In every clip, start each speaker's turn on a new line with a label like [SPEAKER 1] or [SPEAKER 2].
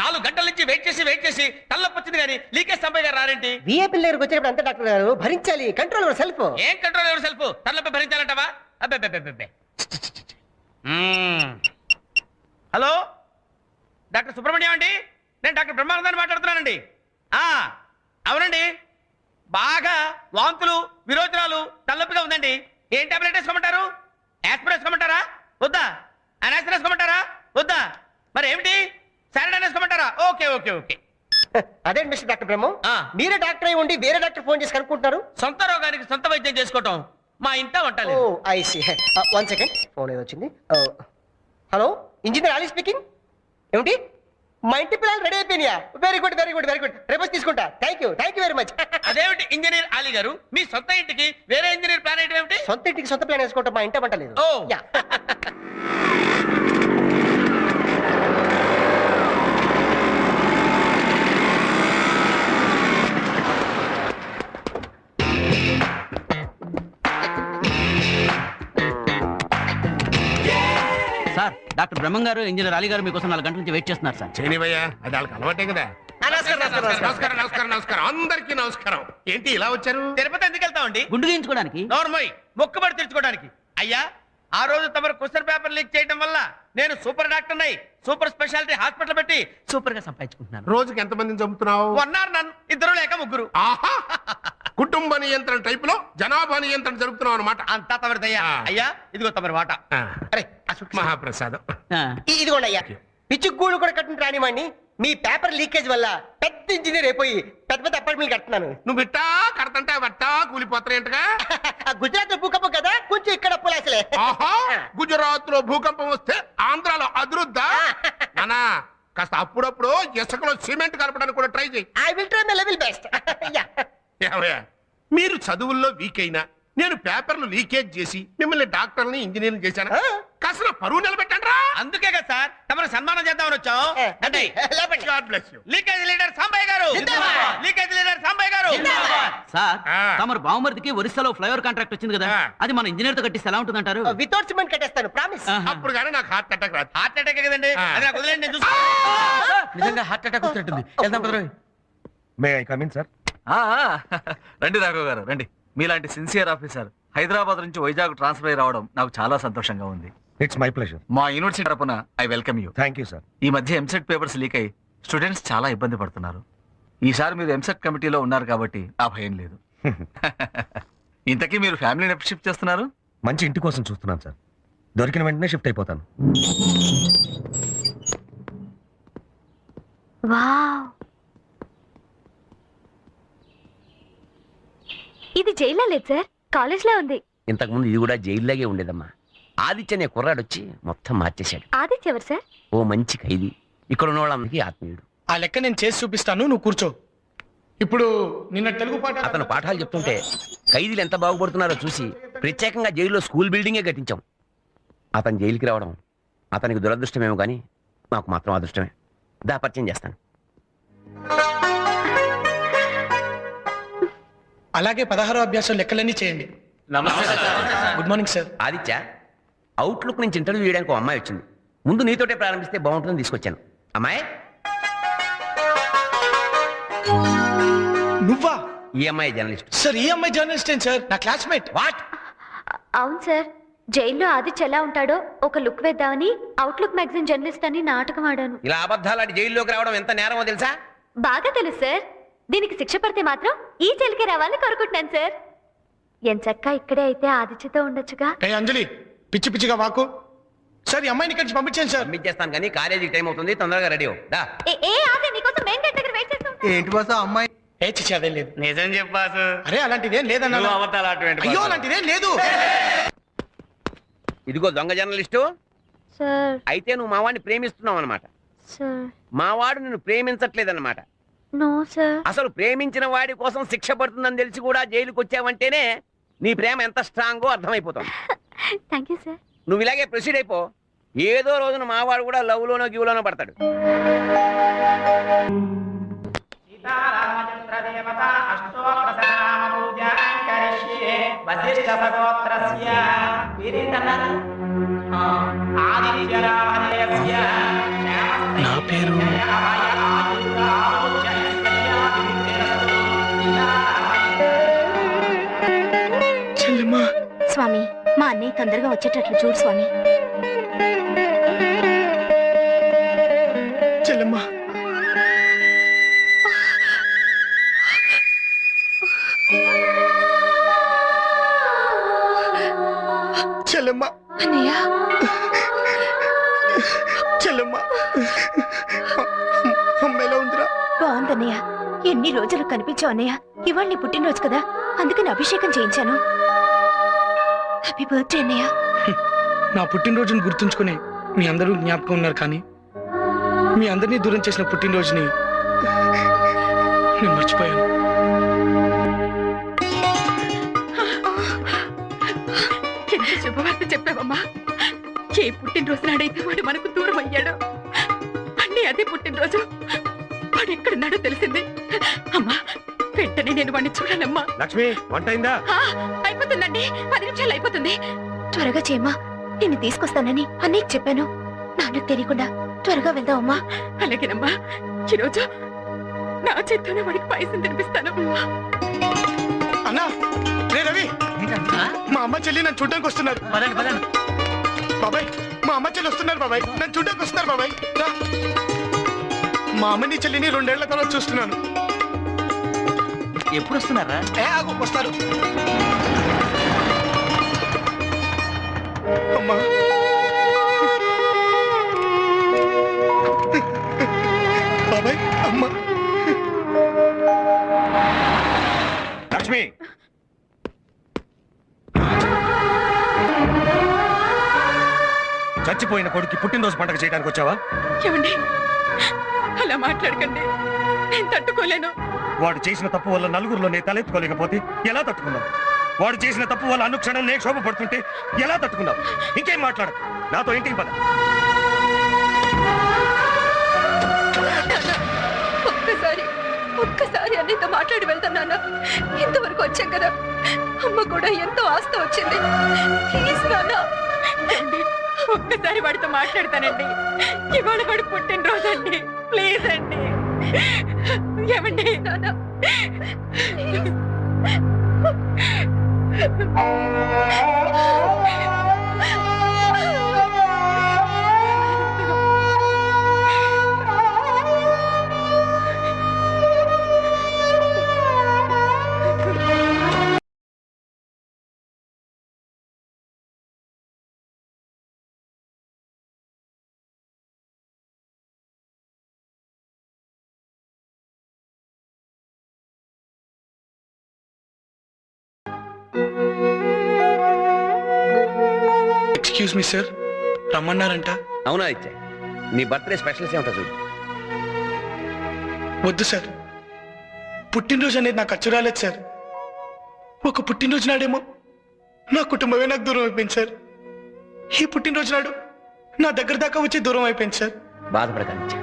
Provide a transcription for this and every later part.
[SPEAKER 1] నాలుగు గంటల నుంచి వెయిట్ చేసి వెయిట్ చేసి తల్లొప్పి వచ్చింది కానీ లీకేజ్ సంపయ్య గారు రారేంటి?
[SPEAKER 2] విఏపీ దగ్గరకు వచ్చినప్పుడు అంతే డాక్టర్ గారు? భరించాలి. Control yourself.
[SPEAKER 1] ఏం కంట్రోల్ ఎవరు సెల్ఫ్? తలనొప్పి భరించాలంటావా? అబ్బే. హలో? డాక్టర్ సుబ్రహ్మణ్యం అండి? నేను డాక్టర్ బ్రహ్మానందాన్ని మాట్లాడుతున్నానండి. అవునండి. బాగా వాంతులు విరోచనాలు తలనొప్పిగా ఉందండి. ఏం టాబ్లెట్ వేసుకోమంటారు? యాస్పిరిన్ వేసుకోమంటారా? వద్దా? అనాసిన్ వేసుకోమంటారా? వద్దా? మరి ఏమిటి? సారడాన్ వేసుకోమంటారా? Okay okay okay.
[SPEAKER 2] అదే మిస్టర్ డాక్టర్ బ్రహ్మ?
[SPEAKER 1] ఆ.
[SPEAKER 2] మీరే డాక్టర్ అయి ఉండి వేరే డాక్టర్ ఫోన్ చేసి కనుక్కుంటున్నారు?
[SPEAKER 1] సొంత రోగానికి సొంత వైద్యం చేసుకోవటం మా ఇంట
[SPEAKER 2] ఓ
[SPEAKER 1] వంటలేదు
[SPEAKER 2] I see one second phone ఏదో వచ్చింది. హలో ఇంజనీర్ అలీ స్పీకింగ్ ఏమిటి? మా ఇంటి పిల్లలు రెడీ అయిపోయినాయా? Very good very good very good రేపు వచ్చి తీసుకుంటా. Thank you thank you very much
[SPEAKER 1] అదేమిటి ఇంజనీర్ అలీ గారు? సొంత ఇంటికి వేరే ఇంజనీర్ ప్లాన్ ఏంటి ఏమిటి?
[SPEAKER 2] సొంత ఇంటికి సొంత ప్లాన్ వేసుకుంటాం మా ఇంట వంట లేదు.
[SPEAKER 1] ఓ.
[SPEAKER 2] యా.
[SPEAKER 3] సార్ డాక్టర్ బ్రహ్మం గారు ఇంజనీర్ అలీ గారు మీకోసం నాలుగు గంటల నుంచి వెయిట్ చేస్తున్నారు సార్.
[SPEAKER 4] చేయనివయ్యా అది వాళ్ళకి అలవాటే కదా.
[SPEAKER 2] నమస్కారం నమస్కారం నమస్కారం.
[SPEAKER 4] నమస్కారం నమస్కారం నమస్కారం. అందరికీ నమస్కారం. ఏంటి ఇలా వచ్చారు?
[SPEAKER 1] తిరుపతి ఎందుకు వెళ్తామండి
[SPEAKER 3] గుండు గీయించుకోవడానికి.
[SPEAKER 1] నోర్మోయ్ మొక్కుబడి తెచ్చుకోవడానికి అయ్యా ఆ రోజు తమరు క్వశ్చన్ పేపర్ లీక్ చేయడం వల్ల నేను సూపర్ డాక్టర్ నై సూపర్ స్పెషాలిటీ హాస్పిటల్ పెట్టి సూపర్గా సంపాదించుకుంటున్నాను.
[SPEAKER 4] రోజుకి ఎంతమందిని చంపుతున్నావు?
[SPEAKER 1] వన్ ఆర్ నన్ ఇద్దరు లేక ముగ్గురు.
[SPEAKER 4] ఆహా! కుటుంబ నియంత్రణ టైప్లో జనాభా నియంత్రణ జరుపుతున్నావు అనమాట
[SPEAKER 1] అంతా తమరిదయ్యా
[SPEAKER 4] ఆ.
[SPEAKER 1] అయ్యా ఇదిగో తమరి వాట.
[SPEAKER 2] అరే ఆ సుట్కేస్
[SPEAKER 4] మహాప్రసాదం.
[SPEAKER 2] ఇదిగోండి అయ్యా. పిచ్చి గూడు కూడా కట్టిన రానివ్వండి మీ పేపర్ లీకేజ్ వల్ల పెద్ద ఇంజనీర్ అయిపోయి పెద్ద పెద్ద అపార్ట్మెంట్ కడుతున్నాను.
[SPEAKER 4] నువ్వు బిట్టా కడతంటే వట్టా కూలిపోతాయంటగా
[SPEAKER 2] ఆ గుజరాత్లో భూకంపం కదా కొంచెం ఇక్కడ అప్పులు అసలే
[SPEAKER 4] ఆహా గుజరాత్లో భూకంపం వస్తే ఆంధ్రాలో అదురుద్దా? నానా కాస్త అప్పుడప్పుడు ఇసుకలో సిమెంట్ కలపడానికి కూడా ట్రై చేయి.
[SPEAKER 2] I will try my level best yeah
[SPEAKER 4] ఏమయ్యా మీరు చదువుల్లో వీక్ అయినా నేను పేపర్లు లీకేజ్ చేసి మిమ్మల్ని డాక్టర్ని ఇంజనీరింగ్ చేశాను? కాస్త పరువు నిలబెట్టండి రా
[SPEAKER 1] అందుకే కదా సార్ తమరు సన్మానం చేద్దామని వచ్చాం. అంటే
[SPEAKER 2] లేపండి
[SPEAKER 4] God bless you
[SPEAKER 1] leakage leader Sambaiah గారు.
[SPEAKER 2] జిందాబాద్.
[SPEAKER 1] లీకేజ్ లీడర్ సాంబయ్య గారు.
[SPEAKER 3] సార్
[SPEAKER 4] ఆ.
[SPEAKER 3] తమరు బావమరిదికి ఒరిస్సాలో ఫ్లైఓవర్ కాంట్రాక్ట్ వచ్చింది కదా. అది మన ఇంజనీర్తో కట్టిస్తే ఎలా ఉంటుందంటారు?
[SPEAKER 2] వితౌట్ సిమెంట్ కట్టేస్తాను ప్రామిస్.
[SPEAKER 3] ఆహా.
[SPEAKER 4] అప్పుడు కానీ నాకు హార్ట్ అటాక్ రాదు.
[SPEAKER 1] హార్ట్ అటాక్ కదండి.
[SPEAKER 4] ఆ.
[SPEAKER 1] అది నాకు వదిలేండి నేను చూసుకుంటా. నిజంగా హార్ట్ అటాక్ వచ్చినట్టుంది. వెళ్దాం పదరోయ్
[SPEAKER 5] may I come in sir
[SPEAKER 6] ఆ, ఆ, రండి రాఘవ్ గారు రండి. మీలాంటి సిన్సియర్ ఆఫీసర్ హైదరాబాద్ నుంచి వైజాగ్ ట్రాన్స్ఫర్ అయి రావడం నాకు చాలా సంతోషంగా ఉంది.
[SPEAKER 5] ఇట్స్ మై ప్లెజర్
[SPEAKER 6] మా యూనివర్సిటీ తరపున I welcome you
[SPEAKER 5] thank you sir
[SPEAKER 6] ఈ మధ్య ఎంసెట్ పేపర్స్ లీక్ అయి స్టూడెంట్స్ చాలా ఇబ్బంది పడుతున్నారు. ఈసారి మీరు ఎంసెట్ కమిటీలో ఉన్నారు కాబట్టి ఆ భయం లేదు. ఇంతకీ మీరు ఫ్యామిలీని ఎప్పుడు షిఫ్ట్ చేస్తున్నారు?
[SPEAKER 5] మంచి ఇంటి కోసం చూస్తున్నాను సార్ దొరికిన వెంటనే షిఫ్ట్ అయిపోతాను.
[SPEAKER 7] వావ్. ఇది జైల్లో లేదు సార్ కాలేజ్లో ఉంది.
[SPEAKER 8] ఇంతకుముందు ఇది కూడా జైల్లాగే ఉండేదమ్మా. ఆదిత్య అనే కుర్రాడొచ్చి మొత్తం మార్చేశాడు.
[SPEAKER 7] ఆదిత్య ఎవరు సార్?
[SPEAKER 8] ఓ మంచి ఖైదీ. ఇక్కడ ఉన్న వాళ్ళందరికీ ఆత్మీయుడు.
[SPEAKER 9] ఆ లెక్క నేను చేసి చూపిస్తాను నువ్వు కూర్చో. ఇప్పుడు నిన్న తెలుగు పాట
[SPEAKER 8] అతను పాఠాలు చెప్తుంటే ఖైదీలు ఎంత బాగుపడుతున్నారో చూసి ప్రత్యేకంగా జైల్లో స్కూల్ బిల్డింగే కట్టించాం. అతను జైలుకి రావడం అతనికి దురదృష్టమేమో కానీ మాకు మాత్రం అదృష్టమే. దా పరిచయం చేస్తాను.
[SPEAKER 9] అలాగే పదహారో అభ్యాసం లెక్కలన్నీ చేయండి. Good morning sir.
[SPEAKER 8] Aditya Outlook నుంచి ఇంటర్వ్యూ చేయడానికి ఒక అమ్మాయి వచ్చింది. ముందు నీతోటే ప్రారంభిస్తే బాగుంటుందని తీసుకొచ్చాను. అమ్మాయి?
[SPEAKER 9] నువ్వా?
[SPEAKER 8] ఈ అమ్మాయి జర్నలిస్ట్
[SPEAKER 9] సార్ ఈ అమ్మాయి జర్నలిస్ట్ ఏం సార్? నా క్లాస్మేట్
[SPEAKER 8] వాట్
[SPEAKER 7] అవును సార్ జైల్లో ఆదిత్య ఎలా ఉంటాడో ఒక లుక్ వేద్దామని అవుట్లుక్ మ్యాగజైన్ జర్నలిస్ట్ అని నాటకం ఆడాను.
[SPEAKER 8] ఇలా అబద్ధాలాడి జైల్లోకి రావడం ఎంత నేరమో తెలుసా?
[SPEAKER 7] బాగా తెలుసు సార్. దీనికి శిక్ష పడితే మాత్రం ఈ జైలుకే రావాలని కోరుకుంటున్నాను సార్. ఎంచక్క ఇక్కడే అయితే ఆదిత్యతో ఉండొచ్చుగా?
[SPEAKER 9] ఏ అంజలి! పిచ్చి పిచ్చిగా వాకు. సార్ ఈ అమ్మాయిని ఇక్కడి నుంచి పంపించాను సార్.
[SPEAKER 8] పంపించేస్తాను కానీ కాలేజీకి టైం అవుతుంది తొందరగా రెడీ దా.
[SPEAKER 9] ఏంటి బాస అమ్మాయి? ఏ చిచ్చి అదేం లేదు.
[SPEAKER 1] నిజం చెప్పాసు
[SPEAKER 9] అరే అలాంటిదేం లేదన్నా.
[SPEAKER 1] ఆడటం
[SPEAKER 9] అయ్యో అలాంటిదేం లేదు.
[SPEAKER 8] ఇదిగో దొంగ జర్నలిస్టు.
[SPEAKER 7] సార్.
[SPEAKER 8] అయితే నువ్వు మావాడిని ప్రేమిస్తున్నావు అనమాట
[SPEAKER 7] సార్.
[SPEAKER 8] మావాడు నిన్ను ప్రేమించట్లేదన్నమాట.
[SPEAKER 7] No sir.
[SPEAKER 8] అసలు ప్రేమించిన వాడి కోసం శిక్ష పడుతుందని తెలిసి కూడా జైలుకి వచ్చావంటేనే నీ ప్రేమ ఎంత స్ట్రాంగో అర్థమైపోతుంది.
[SPEAKER 7] థ్యాంక్ యూ సార్
[SPEAKER 8] నువ్వు ఇలాగే ప్రొసీడ్ అయిపో. ఏదో రోజున మావాడు కూడా లవ్ లోనో పడతాడు.
[SPEAKER 1] దేవత అష్టోత్తర పూజ
[SPEAKER 9] నా పేరు చెల్లెమ్మా.
[SPEAKER 10] స్వామి అన్నయ్య తొందరగా వచ్చేటట్లు చూడు స్వామి.
[SPEAKER 9] చెల్లెమ్మా. చెల్లెమ్మా.
[SPEAKER 10] అన్నయ్య.
[SPEAKER 9] చెల్లెమ్మా. అమ్మ ఎలా ఉందిరా?
[SPEAKER 10] బాగుందన్నయ్య. ఎన్ని రోజులు కనిపించావు అన్నయ్య? ఇవాళ నీ పుట్టినరోజు కదా. అందుకని అభిషేకం చేయించాను. హ్యాపీ బర్త్డే అన్నయ్య
[SPEAKER 9] నా పుట్టినరోజును గుర్తుంచుకుని మీ అందరూ జ్ఞాపకం ఉన్నారు కానీ మీ అందరినీ దూరం చేసిన పుట్టినరోజుని నేను మర్చిపోయాను.
[SPEAKER 11] శుభవార్త చెప్పావమ్మా? ఏ పుట్టినరోజు నాడైతే వాడు మనకు దూరం అయ్యాడో? అన్నీ అదే పుట్టినరోజు. వాడు ఎక్కడున్నాడో తెలిసింది. అమ్మా వెంటనే నేను వాడిని చూడాలమ్మా.
[SPEAKER 5] లక్ష్మి వంట అయిందా?
[SPEAKER 11] అయిపోతుందండి. పది నిమిషాలు అయిపోతుంది.
[SPEAKER 10] త్వరగా చేయమ్మా. నిన్ను తీసుకొస్తానని అన్నయ్యకి చెప్పాను. నాన్నకు తెలియకుండా త్వరగా వెళ్దామమ్మా
[SPEAKER 11] అలాగేనమ్మా. ఈరోజు నా చేత్తోనే వాడికి పాయసం తినిపిస్తాను.
[SPEAKER 9] అన్నా రే రవి. మా అమ్మ చెల్లి నన్ను చూడడానికి వస్తున్నారు. బాబాయ్ మా అమ్మ చెల్లి వస్తున్నారు బాబాయ్. నన్ను చూడడానికి వస్తున్నారు బాబాయ్. రా. మా అమ్మని చెల్లిని రెండేళ్ళ తర్వాత చూస్తున్నాను.
[SPEAKER 12] ఎప్పుడు వస్తున్నారా
[SPEAKER 9] ఏ ఆగు వస్తారు అమ్మా. బాబాయ్ అమ్మ.
[SPEAKER 5] లక్ష్మి. చచ్చిపోయిన కొడుకు పుట్టినరోజు పండగ చేయడానికి వచ్చావా?
[SPEAKER 11] ఏమండి? అలా మాట్లాడకండి. నేను తట్టుకోలేను.
[SPEAKER 5] వాడు చేసిన తప్పు వల్ల నలుగురిలో నేను తలెత్తుకోలేకపోతే ఎలా తట్టుకున్నావు వాడు చేసిన తప్పు వల్ల అనుక్షణం నేను శోభ పడుతుంటే ఎలా తట్టుకున్నావు ఇంకేం మాట్లాడు. నాతో ఇంటికి పద.
[SPEAKER 11] ఒక్కసారి ఒక్కసారి అన్నయ్యతో మాట్లాడి వెళ్తున్నాను ఇంతవరకు వచ్చాం కదా. అమ్మ కూడా ఎంతో ఆస్తి వచ్చింది. ప్లీజ్ నాన్న? ఒక్కసారి వాడితో మాట్లాడతానండి. ఇవాళ వాడు పుట్టినరోజు అండి. ప్లీజ్ అండి. ఏమండి? నాన్న
[SPEAKER 9] ఎక్స్క్యూజ్ మీ సార్ రమ్మన్నారంట?
[SPEAKER 8] అవునా ఇచ్చే నీ బర్త్డే స్పెషల్స్ ఏమిటో చూడు.
[SPEAKER 9] వద్దు సార్ పుట్టినరోజు అనేది నాకు అచ్చు రాలేదు సార్ ఒక పుట్టినరోజు నాడేమో నా కుటుంబమే నాకు దూరం అయిపోయింది సార్ ఈ పుట్టినరోజు నాడు నా దగ్గర దాకా వచ్చి దూరం అయిపోయింది సార్
[SPEAKER 8] బాధపడకండి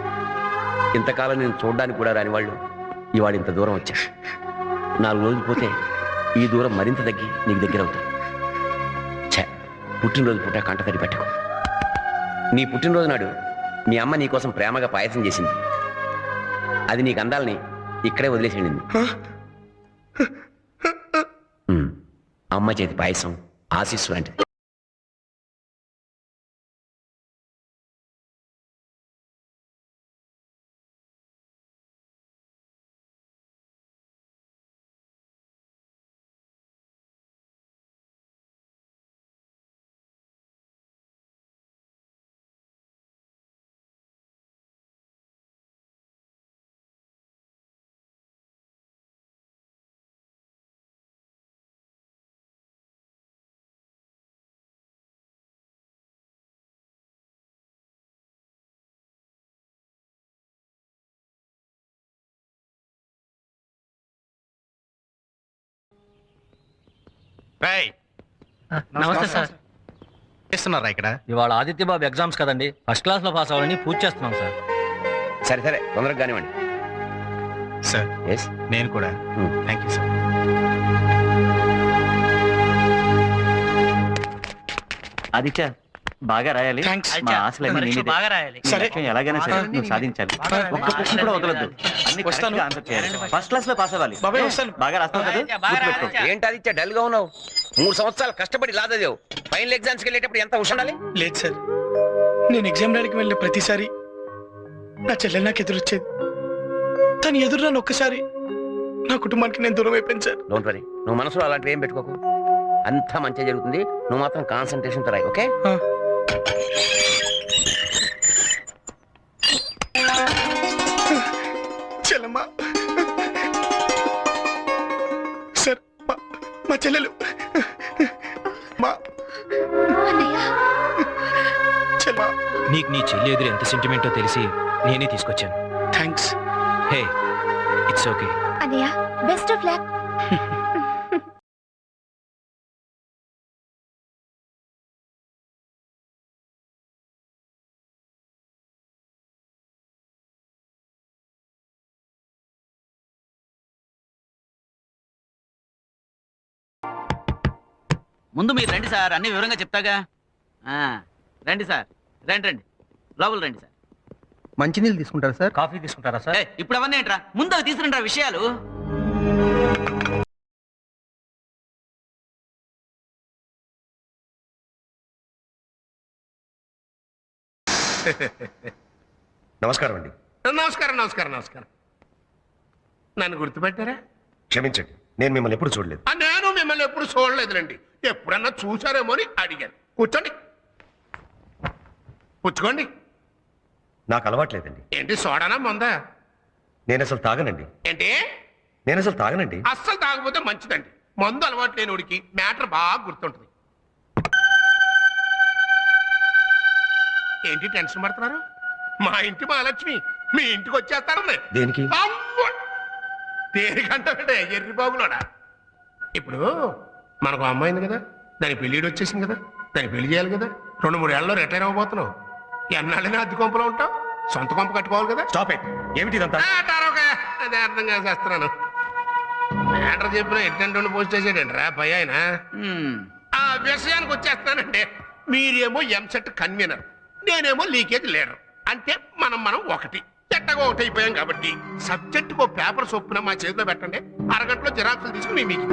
[SPEAKER 8] ఇంతకాలం నేను చూడడానికి కూడా రాని వాళ్ళు ఇవాడు ఇంత దూరం వచ్చా నాలుగు రోజులు పోతే ఈ దూరం మరింత తగ్గి నీకు దగ్గర అవుతుంది ఛే పుట్టినరోజు పూట కంట తడి పెట్టకు. నీ పుట్టినరోజు నాడు మీ అమ్మ నీ కోసం ప్రేమగా పాయసం చేసింది. అది నీకు అందాలని ఇక్కడే వదిలేసిండింది అమ్మ చేతి పాయసం ఆశీస్సు లాంటిది.
[SPEAKER 12] నమస్తే సార్.
[SPEAKER 13] చేస్తున్నారా ఇక్కడ?
[SPEAKER 12] ఇవాళ ఆదిత్య బాబు ఎగ్జామ్స్ కదండి. ఫస్ట్ క్లాస్లో పాస్ అవ్వాలని పూజ చేస్తున్నాం సార్.
[SPEAKER 8] సరే సరే. తొందరగా కానివ్వండి.
[SPEAKER 13] సార్
[SPEAKER 8] ఎస్
[SPEAKER 13] నేను కూడా. థ్యాంక్ యూ సార్
[SPEAKER 3] ఆదిత్య బాగా రాయాలి.
[SPEAKER 9] Thanks.
[SPEAKER 3] మా ఆశలన్నీ నీదే.
[SPEAKER 1] బాగా రాయాలి.
[SPEAKER 9] సరే.
[SPEAKER 3] లక్ష్యం ఎలాగైనా సరే నువ్వు సాధించాలి. ఒక్క క్వశ్చన్ కూడా వదలొద్దు. అన్ని
[SPEAKER 9] వస్తాను.
[SPEAKER 3] చేయాలి. ఫస్ట్ క్లాస్లో పాస్ అవ్వాలి.
[SPEAKER 9] బాబాయ్ వస్తాను.
[SPEAKER 3] బాగా రాస్తావు కదా? గుర్తుపెట్టుకో.
[SPEAKER 8] డల్గా ఉన్నావు? మూడు సంవత్సరాలు కష్టపడి లాదదేవు. ఫైనల్ ఎగ్జామ్స్కి వెళ్ళేటప్పుడు ఎంత హుష ఉండాలి?
[SPEAKER 9] లేదు సార్. నేను ఎగ్జామ్ రాయడానికి వెళ్ళిన ప్రతిసారి నా చెల్లెలు నాకు ఎదురొచ్చేది. తను ఎదురు నన్ను ఒక్కసారి నా కుటుంబానికి నేను దూరం అయిపోయాను సార్.
[SPEAKER 8] డోంట్ వరీ నువ్వు మనసులో అలాంటివి ఏం పెట్టుకోకు. అంతా మంచిగా జరుగుతుంది. నువ్వు మాత్రం కాన్సన్ట్రేషన్తో రాయి ఓకే?
[SPEAKER 9] ఆ. చెల్లమ్మ. సార్ మా చెల్లెలు. మా
[SPEAKER 14] నీకు నీ చెల్లి ఎదురు ఎంత సెంటిమెంటో తెలిసి నేనే తీసుకొచ్చాను.
[SPEAKER 9] థ్యాంక్స్
[SPEAKER 14] హే ఇట్స్ ఓకే
[SPEAKER 7] అన్నయ్య బెస్ట్ ఆఫ్ లక్
[SPEAKER 3] ముందు మీరు రండి సార్ అన్ని వివరంగా చెప్తాగా. ఆ, రండి సార్ రండి రండి. లోపల రండి సార్.
[SPEAKER 2] మంచినీళ్ళు తీసుకుంటారా సార్?
[SPEAKER 14] కాఫీ తీసుకుంటారా సార్?
[SPEAKER 3] ఏయ్, ఇప్పుడు అవన్నీ ఏంట్రా? ముందు అవి తీసుకురండి రా విషయాలు.
[SPEAKER 5] నమస్కారం అండి.
[SPEAKER 4] నమస్కారం నమస్కారం నమస్కారం. నన్ను గుర్తుపెట్టారా?
[SPEAKER 5] క్షమించండి నేను మిమ్మల్ని ఎప్పుడు చూడలేదు.
[SPEAKER 4] ఆ, నేను మిమ్మల్ని ఎప్పుడు చూడలేదులేండి. ఎప్పుడన్నా చూసారేమో అని అడిగాను. కూర్చోండి. పుచ్చుకోండి
[SPEAKER 5] నాకు అలవాట్లేదండి.
[SPEAKER 4] ఏంటి సోడానా మందా?
[SPEAKER 5] నేను అసలు తాగనండి.
[SPEAKER 4] ఏంటి?
[SPEAKER 5] నేను అసలు తాగనండి.
[SPEAKER 4] అస్సలు తాగకపోతే మంచిదండి. మందు అలవాటు లేని ఉడికి మ్యాటర్ బాగా గుర్తుంటుంది. ఏంటి టెన్షన్ పడుతున్నారు? మా ఇంటి మహాలక్ష్మి మీ ఇంటికి వచ్చేస్తారండి
[SPEAKER 5] దేనికి!
[SPEAKER 4] దేనికంటే ఎర్రి బాబులోడా ఇప్పుడు మనకు అమ్మాయింది కదా? దాని పెళ్ళిడు వచ్చేసింది కదా? దాని పెళ్ళి చేయాలి కదా? రెండు మూడు ఏళ్ళలో రిటైర్ అవ్వబోతున్నావు. ఎన్నాళ్ళైనా అద్దె కొంపలో ఉంటావు? సొంత కొంప కట్టుకోవాలి కదా?
[SPEAKER 5] స్టాప్ ఇట్ ఏమిటి ఇదంతా?
[SPEAKER 4] అదే అర్థం కాదు చేస్తున్నాను మ్యాటర్ చెప్పిన ఎట్టంటే పోస్ట్ చేసాడండి రా పై ఆయన. ఆ విషయానికి వచ్చేస్తానంటే మీరేమో ఎంసెట్ కన్వీనర్ నేనేమో లీకేజ్ లీడర్. అంటే మనం మనం ఒకటి. చెట్టగా ఒకటి అయిపోయాం కాబట్టి సబ్జెక్టుకు పేపర్ చొప్పున మా చేతిలో పెట్టండి. అరగంటలో జిరాక్సులు తీసుకుని మీకు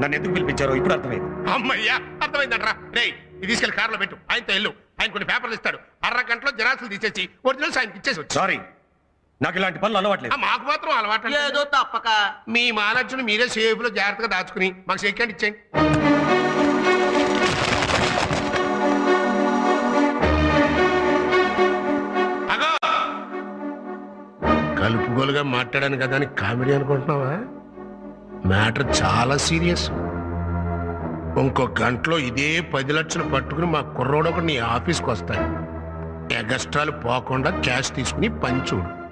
[SPEAKER 5] నన్ను ఎందుకు పిలిపించారో ఇప్పుడు అర్థమైంది.
[SPEAKER 4] అమ్మయ్యా అర్థమైందంట్రా. రేయ్ ఇది తీసుకెళ్ళి కార్లో పెట్టు. ఆయనతో వెళ్ళు. ఆయన కొన్ని పేపర్లు ఇస్తాడు. అరగంటలో జిరాక్సులు తీసేసి ఒరిజినల్స్ ఆయనకి ఇచ్చేసి వచ్చి
[SPEAKER 5] సారీ నాకు ఇలాంటి పనులు అలవాట్లేదు
[SPEAKER 4] మాకు మాత్రం అలవాటు
[SPEAKER 3] ఏదో తప్పక.
[SPEAKER 4] మీ మహాలక్ష్మి మీరే సేఫ్లో జాగ్రత్తగా దాచుకుని మాకు సెకండ్ ఇచ్చేయండి. అగో! కలుపుగోలుగా మాట్లాడాను కదా అని కామెడీ అనుకుంటున్నావా? మ్యాటర్ చాలా సీరియస్. ఇంకో గంటలో ఇదే పది లక్షలు పట్టుకుని మా కుర్రోడు ఒకడు నీ ఆఫీస్కి వస్తాడు. ఎగస్ట్రాలు పోకుండా క్యాష్ తీసుకుని పంచుడు